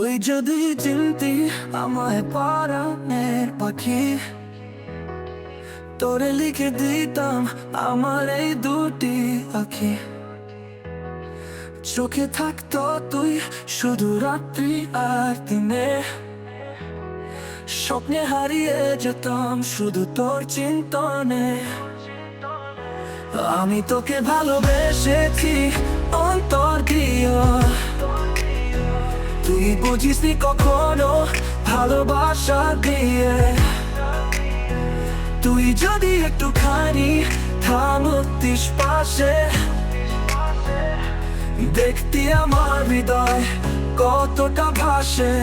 তুই যদি চিনতি, আমায় পারানের পাখি। তোরে লিখে দিতাম আমার এই দুটি আখি। চোখে থাকতো তুই শুধু রাত্রি আর দিনে। স্বপ্নে হারিয়ে যেতাম শুধু তোর চিন্তনে। আমি তোকে ভালোবেসেছি, অন্তর তুই বুঝিস কখনো ভালোবাসা দিয়ে। তুই যদি একটু খানি থামতিস পাশে, দেখতে আমার হৃদয় কতটা ভাসে।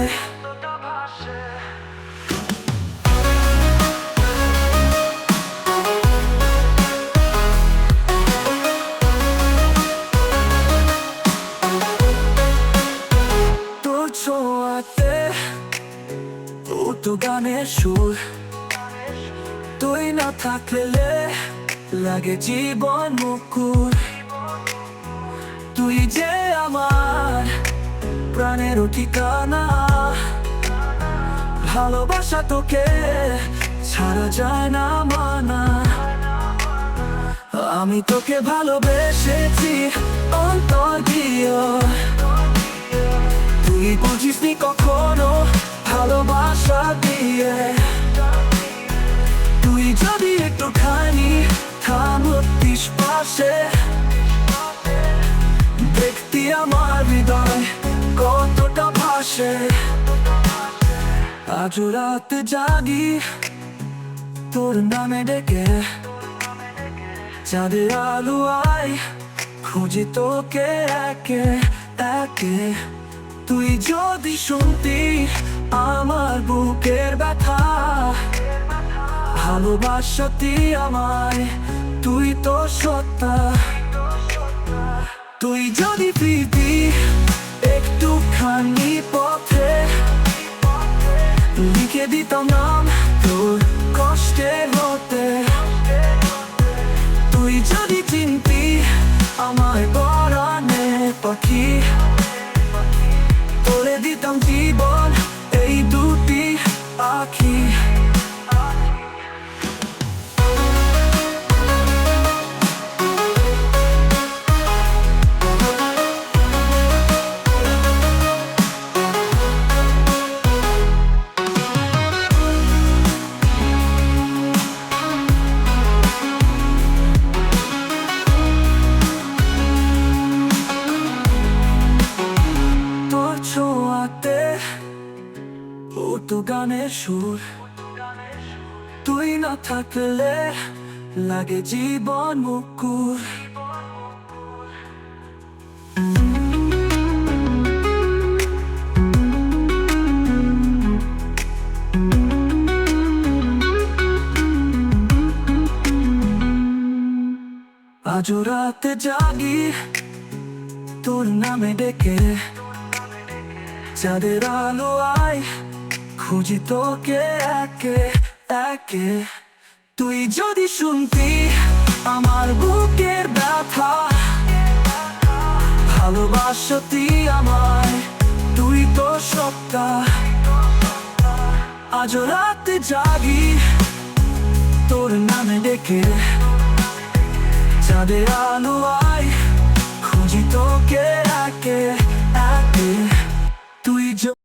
ছোঁয়াতে উতু গানের সুর। তুই না থাকলে লাগে জীবন মুকুর। তুই যে আমার প্রাণের ঠিকানা। ভালোবাসা তোকে ছাড়া যায় না, মানা। আমি তোকে ভালোবেসেছি অন্তর দিয়ে। তুই বুঝিসনি কখনো ভালোবাসা দিয়ে? তুই যদি একটুখানি থামতিস পাশে, দেখতি আমার হৃদয় কতটা ভাসে। আজ রাত জাগি তোর নামে ডেকে, চাঁদের আলো আয় খুঁজি তোকে একে একে। তুই যদি শুনতি আমার বুকের ব্যথা ভালোবাসতি আমায়, তুই তো সত্তা। তুই যদি ফিরতি একটুখানি পথে, লিখে দিতাম নাম তোর কষ্টের হতে। তুই যদি চিনতি আমায় বরানে পাখি তোরে দিতাম জীবন এই দুটি আখি উতু গানের সুর। তুই না থাকলে লাগে জীবন মুকুর। আজ রাতে জাগি তোর নামে ডেকে। চাঁদের আলো আয় খুঁজি তোকে একে একে। তুই যদি শুনতি আমার বুকের ব্যথা ভালোবাসতি আমায়, তুই তো সত্তা আজ রাতে জাগি তোর নামে ডেকে, চাঁদের আলো